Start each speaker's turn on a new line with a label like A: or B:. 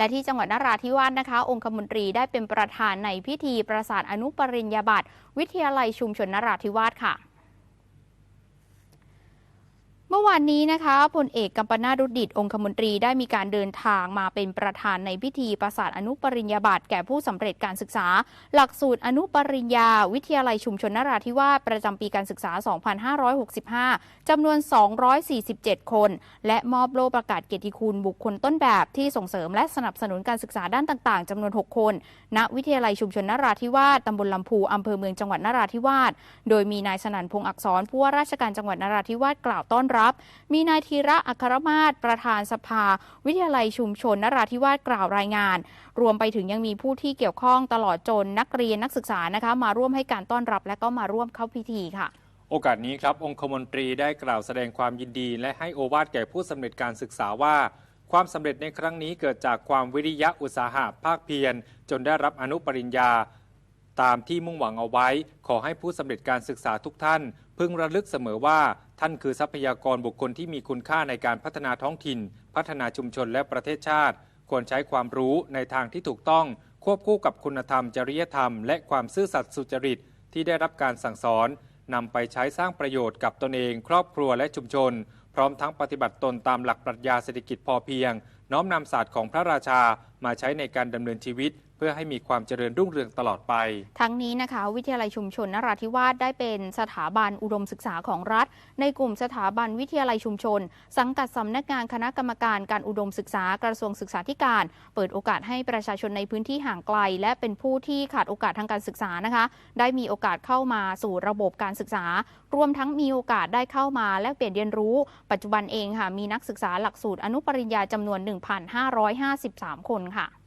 A: และที่จังหวัดนราธิวาสนะคะ องคมนตรีได้เป็นประธานในพิธีประสาทอนุปริญญาบัตรวิทยาลัยชุมชนนราธิวาสค่ะ เมื่อวานนี้นะคะพลเอกกัมปนาตรุดิตองคมนตรีได้มีการเดินทางมาเป็นประธานในพิธีประสาทอนุปริญญาบัตรแก่ผู้สำเร็จการศึกษา หลักสูตรอนุปริญญา วิทยาลัยชุมชนนราธิวาสประจำปีการศึกษา 2565จำนวน 247 คน และมอบโล่ประกาศเกียรติคุณบุคคลต้นแบบที่ส่งเสริมและสนับสนุนการศึกษาด้านต่างๆจำนวน 6 คน ณ วิทยาลัยชุมชนนราธิวาสตำบลลำพูอำเภอเมืองจังหวัดนราธิวาส โดยมีนายสนั่นพงษ์อักษรผู้ว่าราชการจังหวัดนราธิวาสกล่าวต้อนรับมีนายธีระอัครมาศประธานสภา วิทยาลัยชุมชนนราธิวาสกล่าวรายงาน รวมไปถึงยังมีผู้ที่เกี่ยวข้องตลอดจนนักเรียนนักศึกษานะคะมาร่วมให้การต้อนรับและก็มาร่วมเข้าพิธีค่ะ
B: โอกาสนี้ครับองคมนตรีได้กล่าวแสดงความยินดี และให้โอวาทแก่ผู้สำเร็จการศึกษาว่า ความสำเร็จในครั้งนี้เกิดจากความวิริยะอุตสาหะภาคเพียร จนได้รับอนุปริญญา ตามที่มุ่งหวังเอาไว้ ขอให้ผู้สำเร็จการศึกษาทุกท่าน พึงระลึกเสมอว่าท่านคือทรัพยากรบุคคลที่มีคุณค่าในการพัฒนาท้องถิ่น พัฒนาชุมชนและประเทศชาติ ควรใช้ความรู้ในทางที่ถูกต้อง ควบคู่กับคุณธรรม จริยธรรม และความซื่อสัตย์สุจริตที่ได้รับการสั่งสอนนำไปใช้สร้างประโยชน์กับตนเอง ครอบครัวและชุมชน พร้อมทั้งปฏิบัติตนตามหลักปรัชญาเศรษฐกิจพอเพียง น้อมนำศาสตร์ของพระราชา มาใช้ในการดำเนินชีวิต เพื่อให้มีความเจริญรุ่งเรืองตลอดไป
A: ทั้งนี้นะคะ วิทยาลัยชุมชนนราธิวาสได้เป็นสถาบันอุดมศึกษาของรัฐ ในกลุ่มสถาบันวิทยาลัยชุมชน สังกัดสำนักงานคณะกรรมการการอุดมศึกษากระทรวงศึกษาธิการ เปิดโอกาสให้ประชาชนในพื้นที่ห่างไกล และเป็นผู้ที่ขาดโอกาสทางการศึกษานะคะ ได้มีโอกาสเข้ามาสู่ระบบการศึกษา รวมทั้งมีโอกาสได้เข้ามาแลกเปลี่ยนเรียนรู้ ปัจจุบันเองค่ะมีนักศึกษาหลักสูตรอนุปริญญาจำนวน 1,553 คนค่ะ